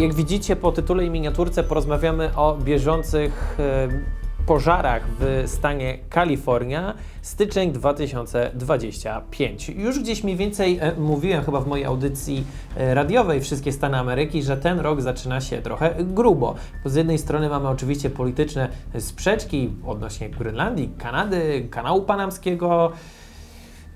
Jak widzicie po tytule i miniaturce porozmawiamy o bieżących e, pożarach w stanie Kalifornia, styczeń 2025. Już gdzieś mniej więcej e, mówiłem chyba w mojej audycji e, radiowej Wszystkie Stany Ameryki, że ten rok zaczyna się trochę grubo. Bo z jednej strony mamy oczywiście polityczne sprzeczki odnośnie Grenlandii, Kanady, kanału panamskiego,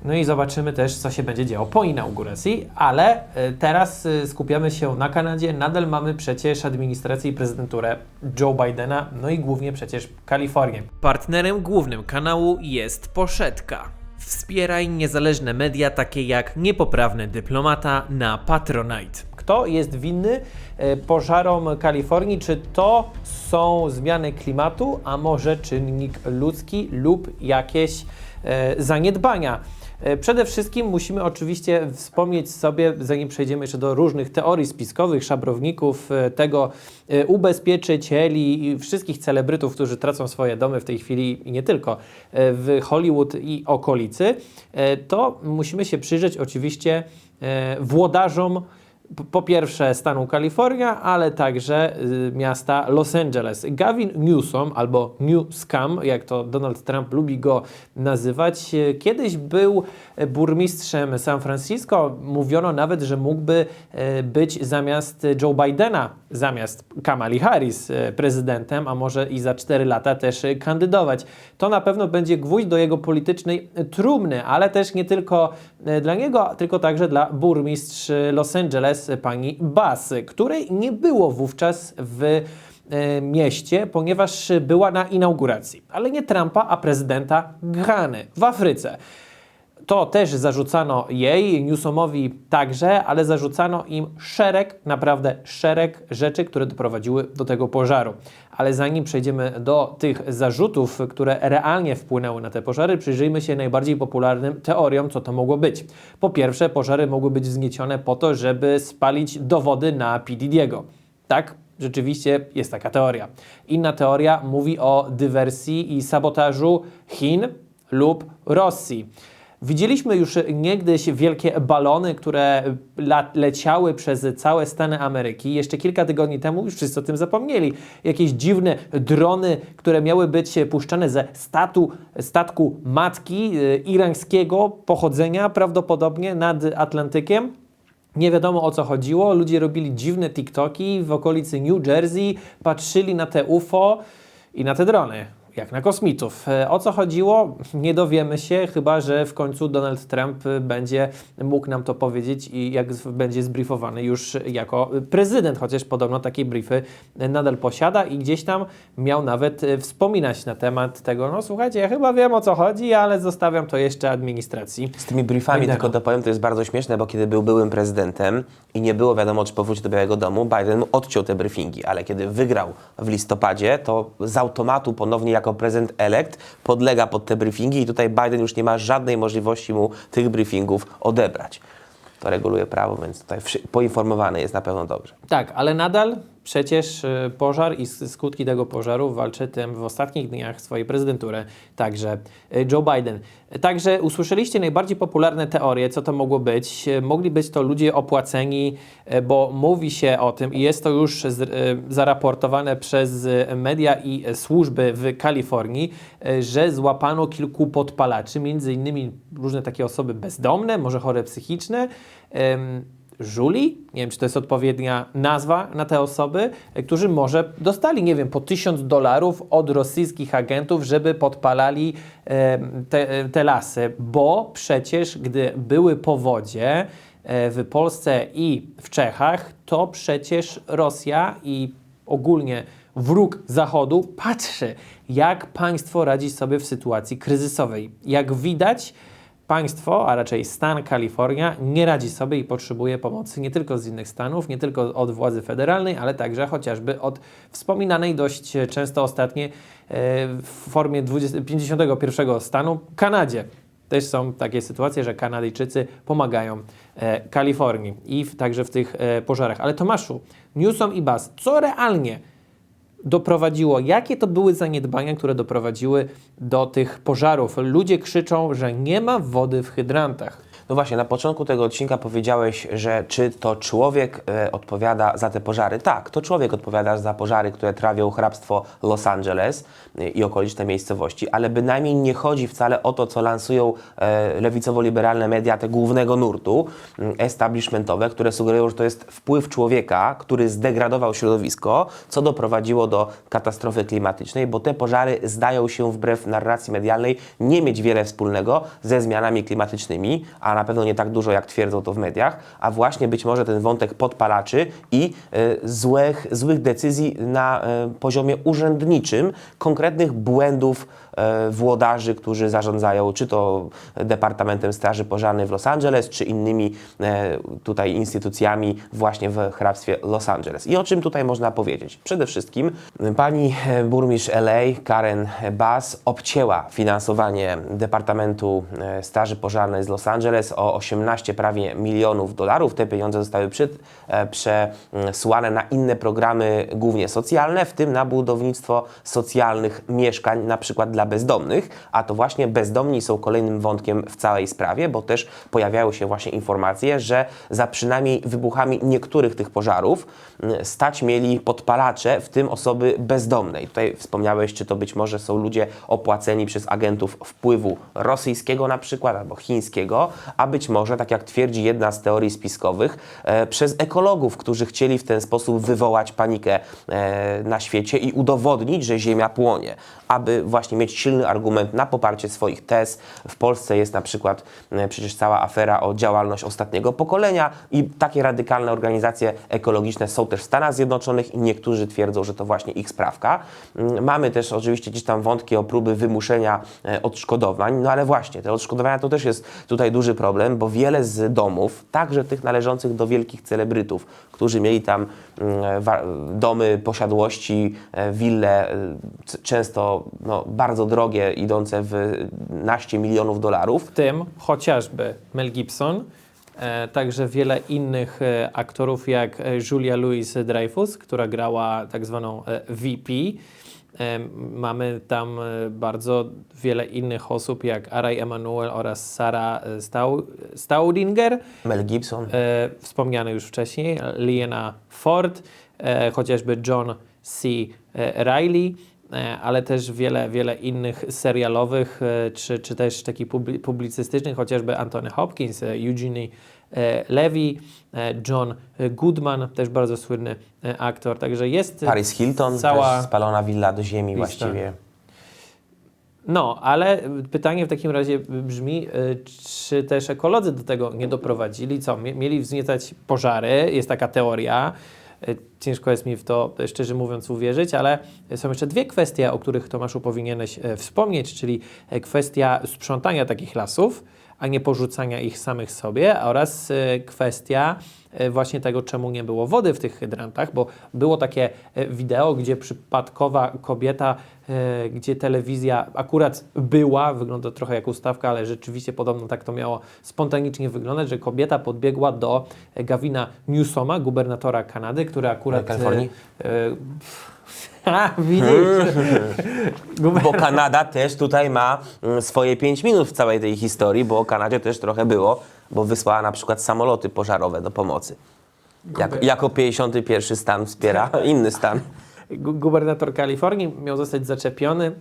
no i zobaczymy też, co się będzie działo po inauguracji, ale e, teraz e, skupiamy się na Kanadzie. Nadal mamy przecież administrację i prezydenturę Joe Bidena, no i głównie przecież Kalifornię. Partnerem głównym kanału jest Poszetka. Wspieraj niezależne media takie jak Niepoprawny Dyplomata na Patronite. Kto jest winny e, pożarom Kalifornii? Czy to są zmiany klimatu, a może czynnik ludzki lub jakieś e, zaniedbania? E, Przede wszystkim musimy oczywiście wspomnieć sobie, zanim przejdziemy jeszcze do różnych teorii spiskowych, szabrowników, e, tego e, ubezpieczycieli i wszystkich celebrytów, którzy tracą swoje domy w tej chwili i nie tylko w Hollywood i okolicy, to musimy się przyjrzeć oczywiście włodarzom po pierwsze stanu Kalifornia, ale także y, miasta Los Angeles. Gavin Newsom, albo Newscam, jak to Donald Trump lubi go nazywać, y, kiedyś był burmistrzem San Francisco. Mówiono nawet, że mógłby y, być zamiast Joe Bidena, zamiast Kamali Harris prezydentem, a może i za 4 lata też kandydować. To na pewno będzie gwóźdź do jego politycznej trumny, ale też nie tylko dla niego, tylko także dla burmistrz Los Angeles y, pani Bass, której nie było wówczas w y, mieście, ponieważ była na inauguracji, ale nie Trumpa, a prezydenta Ghany w Afryce. To też zarzucano jej, Newsomowi także, ale zarzucano im szereg, naprawdę szereg rzeczy, które doprowadziły do tego pożaru. Ale zanim przejdziemy do tych zarzutów, które realnie wpłynęły na te pożary, przyjrzyjmy się najbardziej popularnym teoriom, co to mogło być. Po pierwsze, pożary mogły być wzniecione po to, żeby spalić dowody na P. Diddy'ego. Tak, rzeczywiście jest taka teoria. Inna teoria mówi o dywersji i sabotażu Chin lub Rosji. Widzieliśmy już niegdyś wielkie balony, które leciały przez całe Stany Ameryki. Jeszcze kilka tygodni temu już wszyscy o tym zapomnieli. Jakieś dziwne drony, które miały być puszczane ze statu, statku matki y, irańskiego pochodzenia, prawdopodobnie nad Atlantykiem. Nie wiadomo o co chodziło. Ludzie robili dziwne TikToki w okolicy New Jersey, patrzyli na te UFO i na te drony. Jak na kosmitów. E, O co chodziło? Nie dowiemy się, chyba że w końcu Donald Trump e, będzie mógł nam to powiedzieć i jak będzie zbriefowany już jako prezydent, chociaż podobno takie briefy e, nadal posiada i gdzieś tam miał nawet wspominać na temat tego. No słuchajcie, ja chyba wiem o co chodzi, ale zostawiam to jeszcze administracji. Z tymi briefami Bidena. tylko dopowiem, to jest bardzo śmieszne, bo kiedy był byłym prezydentem i nie było wiadomo, czy powróci do Białego Domu, Biden odciął te briefingi, ale kiedy wygrał w listopadzie, to z automatu ponownie jako prezydent elekt podlega pod te briefingi i tutaj Biden już nie ma żadnej możliwości mu tych briefingów odebrać. To reguluje prawo, więc tutaj poinformowany jest na pewno dobrze. Tak, ale nadal przecież y, pożar i skutki tego pożaru walczy tym w ostatnich dniach swojej prezydentury także y, Joe Biden. Także usłyszeliście najbardziej popularne teorie, co to mogło być. Mogli być to ludzie opłaceni, y, bo mówi się o tym i jest to już zaraportowane przez media i służby w Kalifornii, że złapano kilku podpalaczy, między innymi różne takie osoby bezdomne, może chore psychiczne. Żuli, nie wiem czy to jest odpowiednia nazwa na te osoby, którzy może dostali, nie wiem, po tysiąc dolarów od rosyjskich agentów, żeby podpalali te, e, te lasy, bo przecież gdy były powodzie e, w Polsce i w Czechach, to przecież Rosja i ogólnie wróg Zachodu patrzy, jak państwo radzi sobie w sytuacji kryzysowej. Jak widać, Państwo, a raczej stan Kalifornia, nie radzi sobie i potrzebuje pomocy nie tylko z innych stanów, nie tylko od władzy federalnej, ale także chociażby od wspominanej dość często ostatnio e, w formie 20, 51 stanu Kanadzie. Też są takie sytuacje, że Kanadyjczycy pomagają e, Kalifornii i w, także w tych e, pożarach. Ale Tomaszu, Newsom i Bass, co realnie doprowadziło, jakie to były zaniedbania, które doprowadziły do tych pożarów. Ludzie krzyczą, że nie ma wody w hydrantach. No właśnie, na początku tego odcinka powiedziałeś, że czy to człowiek e, odpowiada za te pożary. Tak, to człowiek odpowiada za pożary, które trawią hrabstwo Los Angeles e, i okoliczne miejscowości, ale bynajmniej nie chodzi wcale o to, co lansują e, lewicowo-liberalne media te głównego nurtu, m, establishmentowe, które sugerują, że to jest wpływ człowieka, który zdegradował środowisko, co doprowadziło do katastrofy klimatycznej, bo te pożary zdają się wbrew narracji medialnej nie mieć wiele wspólnego ze zmianami klimatycznymi, a na pewno nie tak dużo, jak twierdzą to w mediach, a właśnie być może ten wątek podpalaczy i e, złych, złych decyzji na e, poziomie urzędniczym, konkretnych błędów e, włodarzy, którzy zarządzają czy to Departamentem Straży Pożarnej w Los Angeles, czy innymi tutaj instytucjami właśnie w hrabstwie Los Angeles. I o czym tutaj można powiedzieć? Przede wszystkim pani burmistrz LA, Karen Bass, obcięła finansowanie Departamentu Straży Pożarnej z Los Angeles o 18 prawie milionów dolarów. Te pieniądze zostały przy, e, przesłane na inne programy, głównie socjalne, w tym na budownictwo socjalnych mieszkań, na przykład dla bezdomnych, a to właśnie bezdomni są kolejnym wątkiem w całej sprawie, bo też pojawiają się właśnie informacje, że za przynajmniej wybuchami niektórych tych pożarów stać mieli podpalacze, w tym osoby bezdomne. I tutaj wspomniałeś, czy to być może są ludzie opłaceni przez agentów wpływu rosyjskiego na przykład, albo chińskiego, a być może, tak jak twierdzi jedna z teorii spiskowych, e, przez ekologów, którzy chcieli w ten sposób wywołać panikę e, na świecie i udowodnić, że Ziemia płonie, aby właśnie mieć silny argument na poparcie swoich tez. W Polsce jest na przykład e, przecież cała afera o działalność ostatniego pokolenia i takie radykalne organizacje ekologiczne są też w Stanach Zjednoczonych i niektórzy twierdzą, że to właśnie ich sprawka. Mm, Mamy też oczywiście gdzieś tam wątki o próby wymuszenia odszkodowań, no ale właśnie te odszkodowania to też jest tutaj duży problem, bo wiele z domów, także tych należących do wielkich celebrytów, którzy mieli tam mm, domy, posiadłości, e, wille, e, często no, bardzo drogie, idące w naście milionów dolarów, W tym chociażby Mel Gibson, e, także wiele innych aktorów jak Julia Louis-Dreyfus, która grała tak zwaną VP. Mamy tam e, bardzo wiele innych osób jak Aray Emanuel oraz Sarah e, Stau, Staudinger, Mel Gibson. e, wspomniany już wcześniej, Liena Ford, chociażby John C. Riley, ale też wiele, wiele innych serialowych, czy, czy też takich publi- publicystycznych, chociażby Anthony Hopkins, Eugenie Levy, e, John Goodman, też bardzo słynny e, aktor, także jest Paris Hilton, cała... spalona willa do ziemi lista. właściwie. No, ale pytanie w takim razie brzmi, czy też ekolodzy do tego nie doprowadzili? Co, mie- mieli wzniecać pożary? Jest taka teoria. Ciężko jest mi w to, szczerze mówiąc, uwierzyć, ale są jeszcze dwie kwestie, o których Tomaszu powinieneś e, wspomnieć, czyli e, kwestia sprzątania takich lasów, a nie porzucania ich samych sobie oraz e, kwestia e, właśnie tego, czemu nie było wody w tych hydrantach, bo było takie e, wideo, gdzie przypadkowa kobieta, gdzie telewizja akurat była, wygląda trochę jak ustawka, ale rzeczywiście podobno tak to miało spontanicznie wyglądać, że kobieta podbiegła do Gavina Newsoma, gubernatora Kanady, który akurat... Kalifornii? A, widzisz? Bo Kanada też tutaj ma mm, swoje 5 minut w całej tej historii, bo o Kanadzie też trochę było, bo wysłała na przykład samoloty pożarowe do pomocy. Jak, jako 51 stan wspiera inny stan. Gu- gubernator Kalifornii miał zostać zaczepiony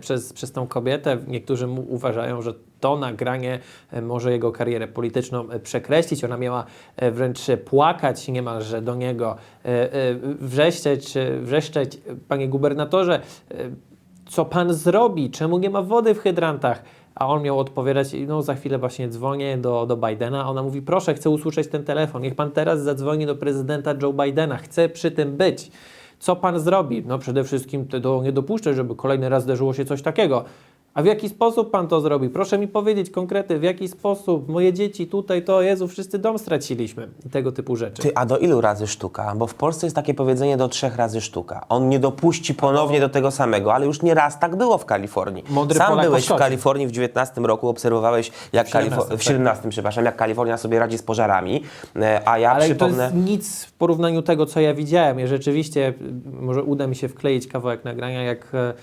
przez, przez tą kobietę. Niektórzy uważają, że to nagranie e, może jego karierę polityczną e, przekreślić. Ona miała e, wręcz płakać niemalże do niego, e, e, wrzeszczeć, e, wrzeszczeć, panie gubernatorze, e, co pan zrobi? Czemu nie ma wody w hydrantach? A on miał odpowiadać, no za chwilę właśnie dzwonię do, do Bidena. Ona mówi, proszę, chcę usłyszeć ten telefon. Niech pan teraz zadzwoni do prezydenta Joe Bidena. Chcę przy tym być. Co pan zrobi? No przede wszystkim tego nie dopuszczę, żeby kolejny raz zdarzyło się coś takiego. A w jaki sposób pan to zrobi? Proszę mi powiedzieć konkrety, w jaki sposób? Moje dzieci tutaj, to Jezu, wszyscy dom straciliśmy. I tego typu rzeczy. Ty, a do ilu razy sztuka? Bo w Polsce jest takie powiedzenie do trzech razy sztuka. On nie dopuści ponownie do tego samego, ale już nie raz tak było w Kalifornii. Mądry Sam Polak byłeś w. Kalifornii w 19 roku, obserwowałeś jak W Kalifo- 17, w 17, przepraszam, jak Kalifornia sobie radzi z pożarami, E, a ja Ale przypomnę... to jest nic w porównaniu tego, co ja widziałem. Ja rzeczywiście, może uda mi się wkleić kawałek nagrania, jak e,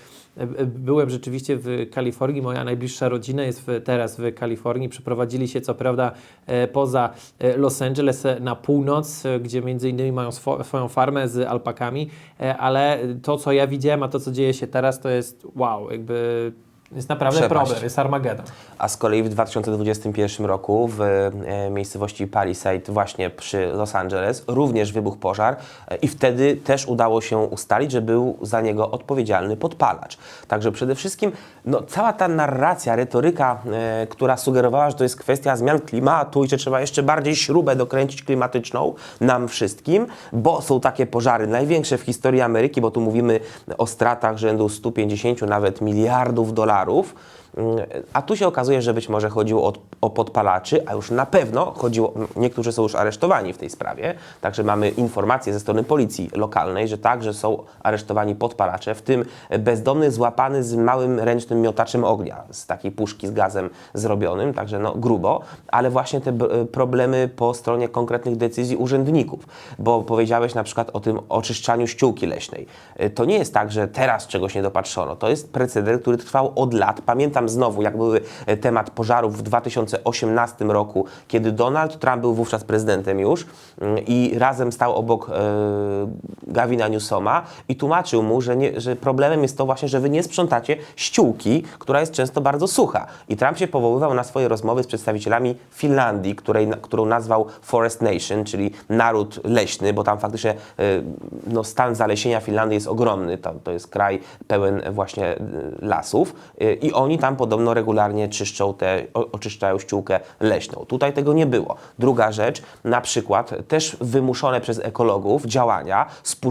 byłem rzeczywiście w Kalifornii. Moja najbliższa rodzina jest w, teraz w Kalifornii. Przeprowadzili się co prawda e, poza e, Los Angeles e, na północ, e, gdzie między innymi mają swo, swoją farmę z alpakami, e, ale to co ja widziałem, a to co dzieje się teraz, to jest wow, jakby jest naprawdę Przepaść. problem, jest Armagedon. A z kolei w 2021 roku w e, miejscowości Palisade, właśnie przy Los Angeles, również wybuchł pożar e, i wtedy też udało się ustalić, że był za niego odpowiedzialny podpalacz. Także przede wszystkim no, cała ta narracja, retoryka, e, która sugerowała, że to jest kwestia zmian klimatu i że trzeba jeszcze bardziej śrubę dokręcić klimatyczną nam wszystkim, bo są takie pożary największe w historii Ameryki, bo tu mówimy o stratach rzędu 150 nawet miliardów dolarów. Mm, A tu się okazuje, że być może chodziło o, o podpalaczy, a już na pewno chodziło, niektórzy są już aresztowani w tej sprawie, także mamy informacje ze strony policji lokalnej, że także są aresztowani podpalacze, w tym bezdomny złapany z małym ręcznym miotaczem ognia, z takiej puszki z gazem zrobionym, także no grubo, ale właśnie te problemy po stronie konkretnych decyzji urzędników, bo powiedziałeś na przykład o tym oczyszczaniu ściółki leśnej. To nie jest tak, że teraz czegoś nie dopatrzono, to jest precedent, który trwał od lat. Pamiętam znowu, jak były e, temat pożarów w 2018 roku, kiedy Donald Trump był wówczas prezydentem już mm, i razem stał obok e, Gavina Newsoma i tłumaczył mu, że, nie, że problemem jest to właśnie, że wy nie sprzątacie ściółki, która jest często bardzo sucha. I Trump się powoływał na swoje rozmowy z przedstawicielami Finlandii, której, którą nazwał Forest Nation, czyli naród leśny, bo tam faktycznie e, no, stan zalesienia Finlandii jest ogromny. To, to jest kraj pełen właśnie lasów i oni tam podobno regularnie czyszczą te, oczyszczają ściółkę leśną. Tutaj tego nie było. Druga rzecz, na przykład też wymuszone przez ekologów działania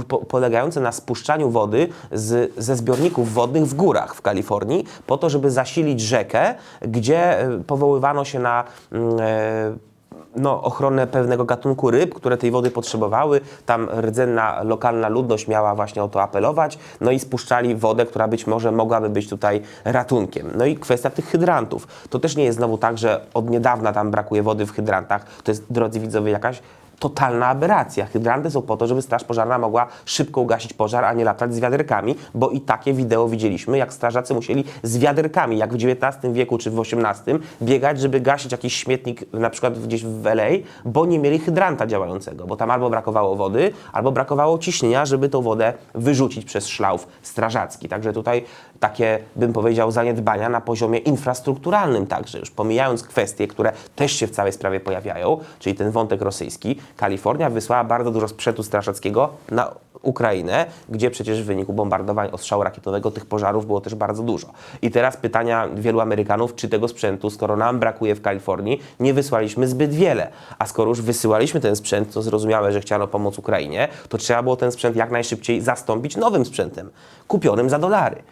po, polegające na spuszczaniu wody z, ze zbiorników wodnych w górach w Kalifornii po to, żeby zasilić rzekę, gdzie e, powoływano się na e, no, ochronę pewnego gatunku ryb, które tej wody potrzebowały. Tam rdzenna lokalna ludność miała właśnie o to apelować, no i spuszczali wodę, która być może mogłaby być tutaj ratunkiem. No i kwestia tych hydrantów. To też nie jest znowu tak, że od niedawna tam brakuje wody w hydrantach. To jest, drodzy widzowie, jakaś totalna aberracja. Hydranty są po to, żeby straż pożarna mogła szybko ugasić pożar, a nie latać z wiaderkami, bo i takie wideo widzieliśmy, jak strażacy musieli z wiaderkami, jak w XIX wieku czy w XVIII, biegać, żeby gasić jakiś śmietnik na przykład gdzieś w LA, bo nie mieli hydranta działającego, bo tam albo brakowało wody, albo brakowało ciśnienia, żeby tą wodę wyrzucić przez szlauf strażacki. Także tutaj takie, bym powiedział, zaniedbania na poziomie infrastrukturalnym także, już pomijając kwestie, które też się w całej sprawie pojawiają, czyli ten wątek rosyjski, Kalifornia wysłała bardzo dużo sprzętu strażackiego na Ukrainę, gdzie przecież w wyniku bombardowań ostrzału rakietowego tych pożarów było też bardzo dużo. I teraz pytania wielu Amerykanów, czy tego sprzętu, skoro nam brakuje w Kalifornii, nie wysłaliśmy zbyt wiele. A skoro już wysyłaliśmy ten sprzęt, to zrozumiałe, że chciano pomóc Ukrainie, to trzeba było ten sprzęt jak najszybciej zastąpić nowym sprzętem, kupionym za dolary.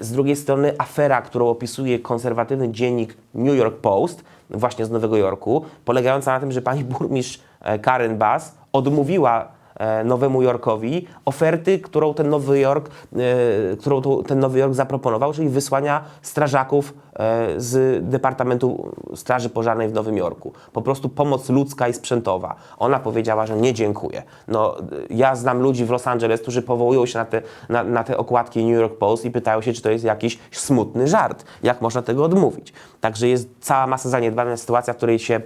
Z drugiej strony afera, którą opisuje konserwatywny dziennik New York Post, właśnie z Nowego Jorku, polegająca na tym, że pani burmistrz Karen Bass odmówiła e, Nowemu Jorkowi oferty, którą ten Nowy Jork, e, którą ten Nowy Jork zaproponował, czyli wysłania strażaków e, z Departamentu Straży Pożarnej w Nowym Jorku. Po prostu pomoc ludzka i sprzętowa. Ona powiedziała, że nie dziękuję. No, e, ja znam ludzi w Los Angeles, którzy powołują się na te, na, na te okładki New York Post i pytają się, czy to jest jakiś smutny żart. Jak można tego odmówić? Także jest cała masa zaniedbana sytuacja, w której się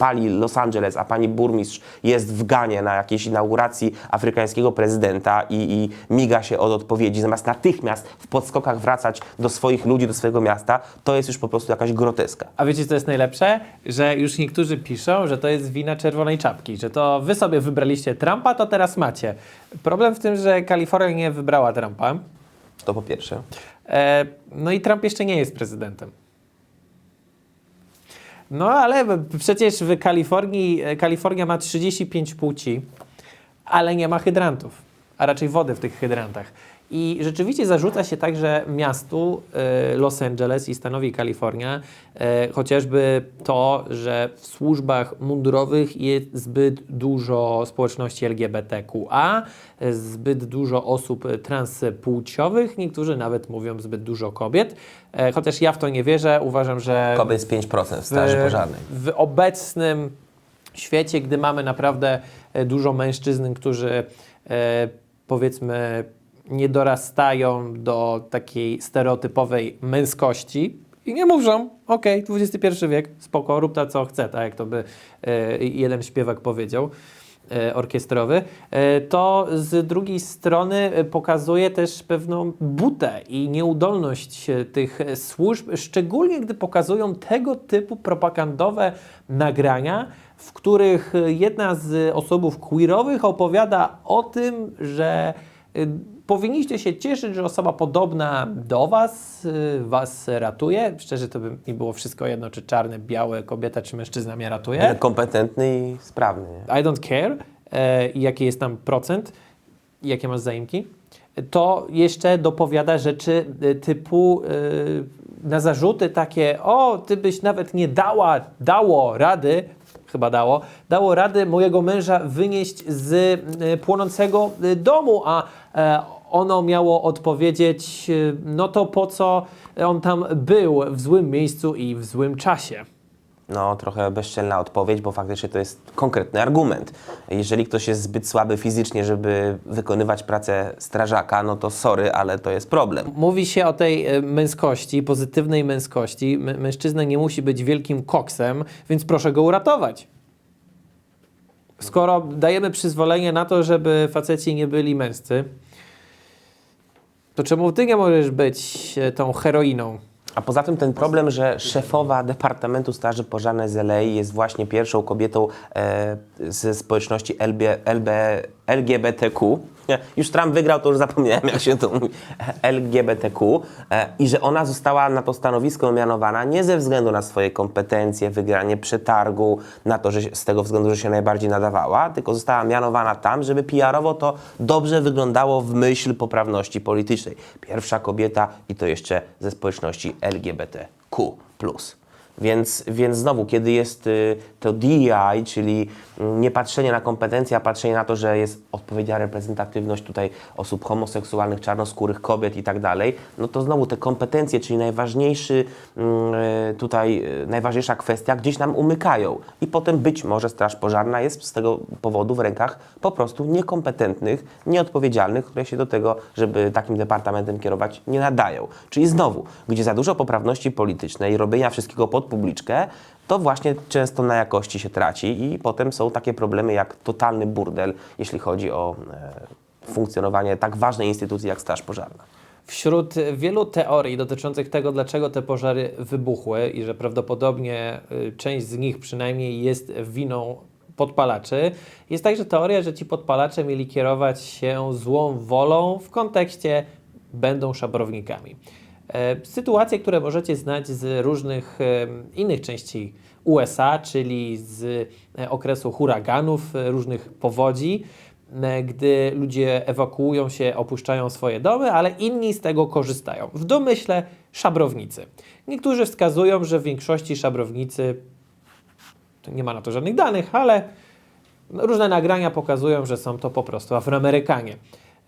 pali Los Angeles, a pani burmistrz jest w Ganie na jakiejś inauguracji afrykańskiego prezydenta i, i miga się od odpowiedzi, zamiast natychmiast w podskokach wracać do swoich ludzi, do swojego miasta, to jest już po prostu jakaś groteska. A wiecie, co jest najlepsze? Że już niektórzy piszą, że to jest wina czerwonej czapki, że to wy sobie wybraliście Trumpa, to teraz macie. Problem w tym, że Kalifornia nie wybrała Trumpa. To po pierwsze. E, no i Trump jeszcze nie jest prezydentem. No ale przecież w Kalifornii, e, Kalifornia ma 35 płci, ale nie ma hydrantów, a raczej wody w tych hydrantach. I rzeczywiście zarzuca się także miastu e, Los Angeles i stanowi Kalifornia e, chociażby to, że w służbach mundurowych jest zbyt dużo społeczności LGBTQA, zbyt dużo osób transpłciowych, niektórzy nawet mówią zbyt dużo kobiet. E, Chociaż ja w to nie wierzę, uważam, że Kobiet jest 5% w straży pożarnej. w obecnym świecie, gdy mamy naprawdę e, dużo mężczyzn, którzy e, powiedzmy nie dorastają do takiej stereotypowej męskości. I nie mówią, okej, XXI wiek, spoko, rób ta co chce, tak jak to by e, jeden śpiewak powiedział e, orkiestrowy, e, to z drugiej strony pokazuje też pewną butę i nieudolność tych służb, szczególnie gdy pokazują tego typu propagandowe nagrania, w których jedna z osobów queerowych opowiada o tym, że powinniście się cieszyć, że osoba podobna do was y, was ratuje. Szczerze to by mi było wszystko jedno, czy czarne, białe, kobieta czy mężczyzna mnie ratuje. Kompetentny i sprawny. Nie? I don't care, e, jaki jest tam procent, jakie masz zaimki, to jeszcze dopowiada rzeczy e, typu e, na zarzuty takie, o, ty byś nawet nie dała, dało rady, chyba dało, dało rady mojego męża wynieść z e, płonącego e, domu, a e, ono miało odpowiedzieć, no to po co on tam był w złym miejscu i w złym czasie. No, trochę bezczelna odpowiedź, bo faktycznie to jest konkretny argument. Jeżeli ktoś jest zbyt słaby fizycznie, żeby wykonywać pracę strażaka, no to sorry, ale to jest problem. Mówi się o tej e, męskości, pozytywnej męskości. Mężczyzna nie musi być wielkim koksem, więc proszę go uratować. Skoro dajemy przyzwolenie na to, żeby faceci nie byli męscy, to czemu ty nie możesz być e, tą heroiną? A poza tym ten problem, że szefowa Departamentu Straży Pożarnej z LA jest właśnie pierwszą kobietą e, ze społeczności LB, LB, LGBTQ. Nie, Już Trump wygrał, to już zapomniałem, jak się to mówi. LGBTQ. E, I że ona została na to stanowisko mianowana nie ze względu na swoje kompetencje, wygranie przetargu, na to, że z tego względu, że się najbardziej nadawała, tylko została mianowana tam, żeby PR-owo to dobrze wyglądało w myśl poprawności politycznej. Pierwsza kobieta i to jeszcze ze społeczności LGBTQ+. Więc, więc znowu, kiedy jest y, to DEI, czyli nie patrzenie na kompetencje, a patrzenie na to, że jest odpowiednia reprezentatywność tutaj osób homoseksualnych, czarnoskórych, kobiet i tak dalej, no to znowu te kompetencje, czyli najważniejszy mm, y, tutaj, y, najważniejsza kwestia gdzieś nam umykają. I potem być może Straż Pożarna jest z tego powodu w rękach po prostu niekompetentnych, nieodpowiedzialnych, które się do tego, żeby takim departamentem kierować, nie nadają. Czyli znowu, gdzie za dużo poprawności politycznej, robienia wszystkiego pod publiczkę, to właśnie często na jakości się traci i potem są takie problemy jak totalny burdel, jeśli chodzi o e, funkcjonowanie tak ważnej instytucji jak Straż Pożarna. Wśród wielu teorii dotyczących tego, dlaczego te pożary wybuchły i że prawdopodobnie y, część z nich przynajmniej jest winą podpalaczy, jest także teoria, że ci podpalacze mieli kierować się złą wolą w kontekście będą szabrownikami. E, Sytuacje, które możecie znać z różnych em, innych części USA, czyli z e, okresu huraganów, e, różnych powodzi, e, gdy ludzie ewakuują się, opuszczają swoje domy, ale inni z tego korzystają. W domyśle szabrownicy. Niektórzy wskazują, że w większości szabrownicy, nie ma na to żadnych danych, ale różne nagrania pokazują, że są to po prostu Afroamerykanie.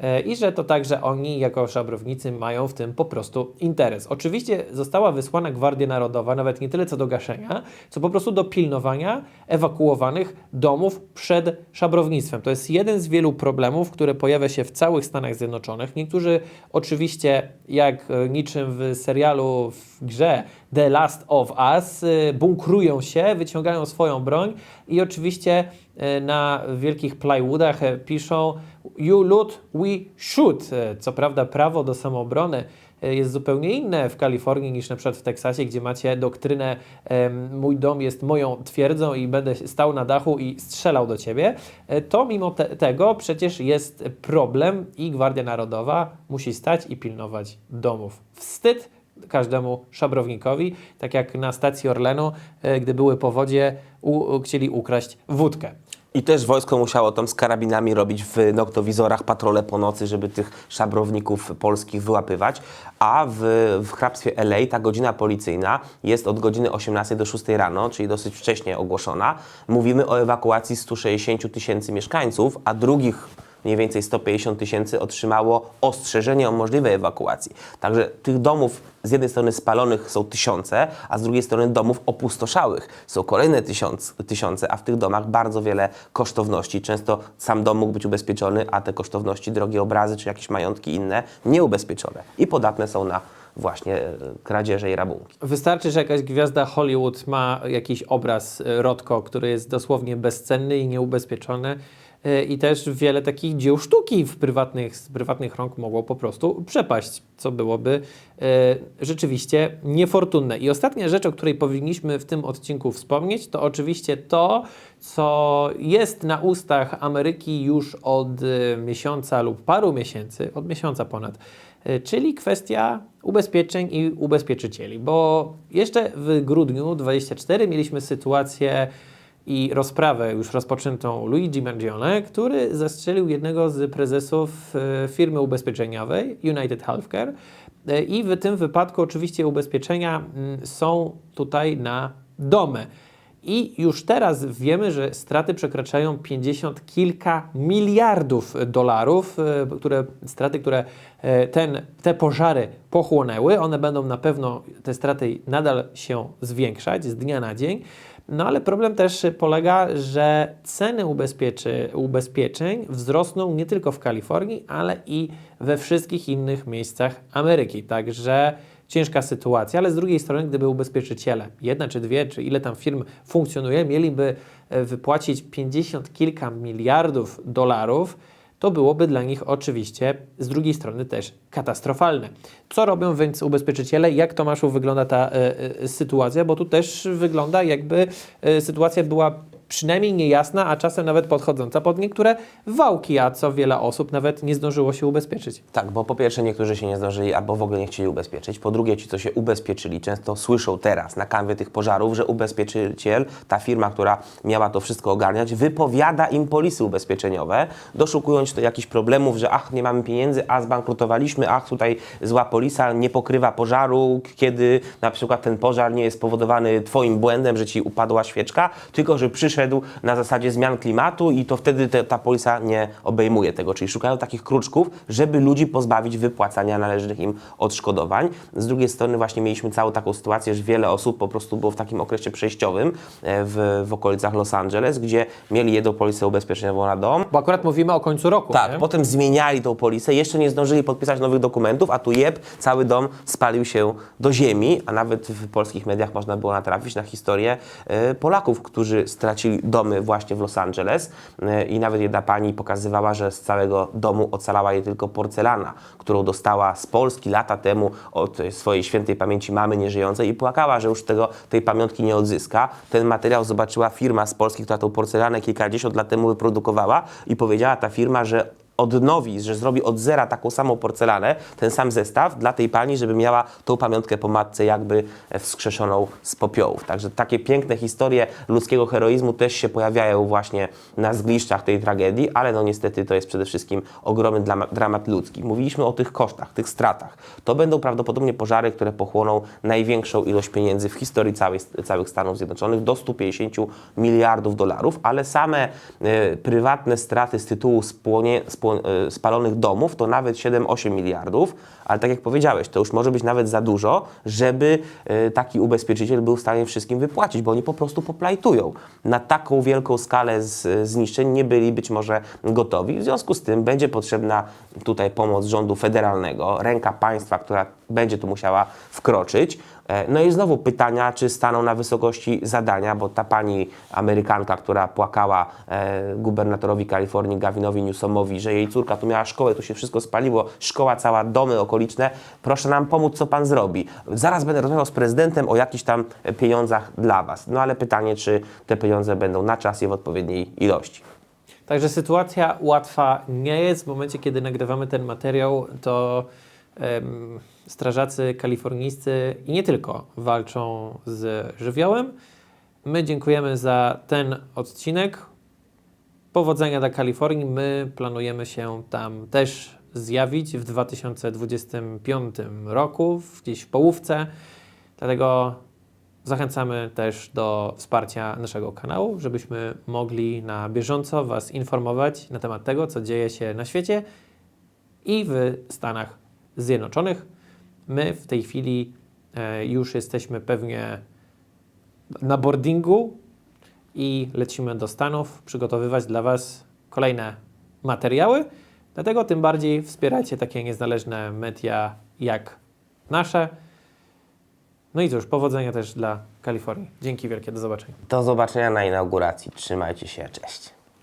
E, I że to także oni, jako szabrownicy, mają w tym po prostu interes. Oczywiście została wysłana Gwardia Narodowa, nawet nie tyle co do gaszenia, co po prostu do pilnowania ewakuowanych domów przed szabrownictwem. To jest jeden z wielu problemów, które pojawia się w całych Stanach Zjednoczonych. Niektórzy oczywiście, jak e, niczym w serialu, w grze The Last of Us, y, bunkrują się, wyciągają swoją broń i oczywiście na wielkich plywoodach e, piszą You loot, we shoot. E, Co prawda prawo do samoobrony e, jest zupełnie inne w Kalifornii niż na przykład w Teksasie, gdzie macie doktrynę mój dom jest moją twierdzą i będę stał na dachu i strzelał do ciebie, e, to mimo te, tego przecież jest problem i Gwardia Narodowa musi stać i pilnować domów. Wstyd każdemu szabrownikowi, tak jak na stacji Orlenu, e, gdy były powodzie, u, chcieli ukraść wódkę. I też wojsko musiało tam z karabinami robić w noktowizorach patrole po nocy, żeby tych szabrowników polskich wyłapywać. A w, w hrabstwie LA ta godzina policyjna jest od godziny 18 do 6 rano, czyli dosyć wcześnie ogłoszona. Mówimy o ewakuacji 160 tysięcy mieszkańców, a drugich mniej więcej 150 tysięcy otrzymało ostrzeżenie o możliwej ewakuacji. Także tych domów z jednej strony spalonych są tysiące, a z drugiej strony domów opustoszałych są kolejne tysiąc, tysiące, a w tych domach bardzo wiele kosztowności. Często sam dom mógł być ubezpieczony, a te kosztowności, drogie obrazy czy jakieś majątki inne nieubezpieczone i podatne są na właśnie e, kradzieże i rabunki. Wystarczy, że jakaś gwiazda Hollywood ma jakiś obraz e, Rotko, który jest dosłownie bezcenny i nieubezpieczony. E, I też wiele takich dzieł sztuki w prywatnych, z prywatnych rąk mogło po prostu przepaść, co byłoby e, rzeczywiście niefortunne. I ostatnia rzecz, o której powinniśmy w tym odcinku wspomnieć, to oczywiście to, co jest na ustach Ameryki już od e, miesiąca lub paru miesięcy, od miesiąca ponad, czyli kwestia ubezpieczeń i ubezpieczycieli. Bo jeszcze w grudniu 24 mieliśmy sytuację i rozprawę już rozpoczętą Luigi Mangione, który zastrzelił jednego z prezesów e, firmy ubezpieczeniowej United Healthcare. E, I w tym wypadku oczywiście ubezpieczenia są tutaj na domy. I już teraz wiemy, że straty przekraczają 50 kilka miliardów dolarów, e, które, straty, które ten, te pożary pochłonęły. One będą na pewno, te straty nadal się zwiększać z dnia na dzień. No ale problem też polega, że ceny ubezpieczeń wzrosną nie tylko w Kalifornii, ale i we wszystkich innych miejscach Ameryki. Także ciężka sytuacja, ale z drugiej strony, gdyby ubezpieczyciele, jedna czy dwie, czy ile tam firm funkcjonuje, mieliby e, wypłacić 50 kilka miliardów dolarów, to byłoby dla nich oczywiście z drugiej strony też katastrofalne. Co robią więc ubezpieczyciele? Jak Tomaszu wygląda ta e, e, sytuacja? Bo tu też wygląda jakby e, sytuacja była przynajmniej niejasna, a czasem nawet podchodząca pod niektóre wałki, a co wiele osób nawet nie zdążyło się ubezpieczyć. Tak, bo po pierwsze niektórzy się nie zdążyli albo w ogóle nie chcieli ubezpieczyć. Po drugie ci, co się ubezpieczyli, często słyszą teraz na kanwie tych pożarów, że ubezpieczyciel, ta firma, która miała to wszystko ogarniać, wypowiada im polisy ubezpieczeniowe, doszukując do jakichś problemów, że ach, nie mamy pieniędzy, a zbankrutowaliśmy, ach, tutaj zła polisa nie pokrywa pożaru, kiedy na przykład ten pożar nie jest spowodowany twoim błędem, że ci upadła świeczka, tylko że przyszedł na zasadzie zmian klimatu i to wtedy te, ta polisa nie obejmuje tego. Czyli szukają takich kruczków, żeby ludzi pozbawić wypłacania należnych im odszkodowań. Z drugiej strony właśnie mieliśmy całą taką sytuację, że wiele osób po prostu było w takim okresie przejściowym e, w, w okolicach Los Angeles, gdzie mieli jedną polisę ubezpieczeniową na dom, Bo akurat mówimy o końcu roku. tak, nie? potem zmieniali tą polisę, jeszcze nie zdążyli podpisać nowych dokumentów, a tu jeb, cały dom spalił się do ziemi, a nawet w polskich mediach można było natrafić na historię e, Polaków, którzy stracili domy właśnie w Los Angeles e, i nawet jedna pani pokazywała, że z całego domu ocalała jej tylko porcelana, którą dostała z Polski lata temu od swojej świętej pamięci mamy nieżyjącej i płakała, że już tego, tej pamiątki nie odzyska. Ten materiał zobaczyła firma z Polski, która tą porcelanę kilkadziesiąt lat temu wyprodukowała i powiedziała ta firma, że odnowi, że zrobi od zera taką samą porcelanę, ten sam zestaw dla tej pani, żeby miała tą pamiątkę po matce jakby wskrzeszoną z popiołów. Także takie piękne historie ludzkiego heroizmu też się pojawiają właśnie na zgliszczach tej tragedii, ale no niestety to jest przede wszystkim ogromny drama- dramat ludzki. Mówiliśmy o tych kosztach, tych stratach. To będą prawdopodobnie pożary, które pochłoną największą ilość pieniędzy w historii całej, całych Stanów Zjednoczonych, do 150 miliardów dolarów, ale same e, prywatne straty z tytułu spłonie, spło, e, spalonych domów to nawet 7-8 miliardów, ale tak jak powiedziałeś, to już może być nawet za dużo, żeby e, taki ubezpieczyciel był w stanie wszystkim wypłacić, bo oni po prostu poplajtują. Na taką wielką skalę z, zniszczeń nie byli być może gotowi. W związku z tym będzie potrzebna tutaj pomoc rządu federalnego, ręka państwa, która będzie tu musiała wkroczyć. E, No i znowu pytania, czy staną na wysokości zadania, bo ta pani Amerykanka, która płakała e, gubernatorowi Kalifornii Gavinowi Newsomowi, że jej córka tu miała szkołę, tu się wszystko spaliło, szkoła cała, domy okoliczne, proszę nam pomóc, co pan zrobi. Zaraz będę rozmawiał z prezydentem o jakichś tam pieniądzach dla was. No ale pytanie, czy te pieniądze będą na czas i w odpowiedniej ilości. Także sytuacja łatwa nie jest. W momencie, kiedy nagrywamy ten materiał, to strażacy kalifornijscy i nie tylko walczą z żywiołem. My dziękujemy za ten odcinek. Powodzenia dla Kalifornii. My planujemy się tam też zjawić w 2025 roku, gdzieś w połówce. Dlatego Zachęcamy też do wsparcia naszego kanału, żebyśmy mogli na bieżąco Was informować na temat tego, co dzieje się na świecie i w Stanach Zjednoczonych. My w tej chwili e, już jesteśmy pewnie na boardingu i lecimy do Stanów przygotowywać dla Was kolejne materiały. Dlatego tym bardziej wspierajcie takie niezależne media jak nasze. No i cóż, powodzenia też dla Kalifornii. Dzięki wielkie, do zobaczenia. Do zobaczenia na inauguracji. Trzymajcie się, cześć.